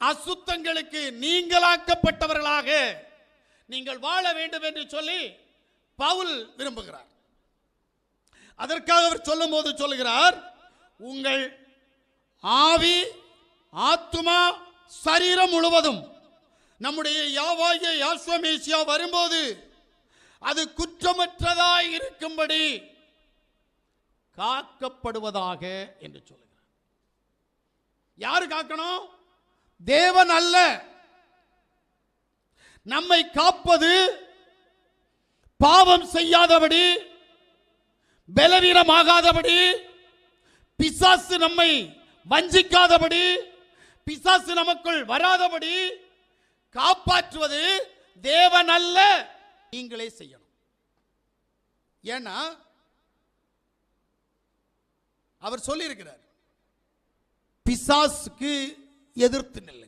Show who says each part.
Speaker 1: அசுத்தங்களுக்கு நீங்களாக்கப்பட்டவர்களாக நீங்கள் வாழ வேண்டும் என்று சொல்லி பவுல் விரும்புகிறார். அதற்காக அவர் சொல்லும்போது சொல்லுகிறார் உங்கள் ஆவி ஆத்துமா சரீரம் முழுவதும் நம்முடைய யாவாகிய யாஸ்வமேசியா வரும்போது அது குற்றமற்றதாய் இருக்கும்படி காக்கப்படுவதாக என்று சொல்லுகிறார். யாரு காக்கணும்? தேவன் அல்ல. நம்மை காப்பது பாவம் செய்யாதபடி பலவீனமாகாதபடி பிசாசு நம்மை வஞ்சிக்காதபடி பிசாசு நமக்குள் வராதபடி காப்பாற்றுவது தேவன் அல்ல. நீங்களே செய்யணும். ஏன்னா அவர் சொல்லியிருக்கிறார் பிசாசுக்கு எதிர்த்து நில்லுங்க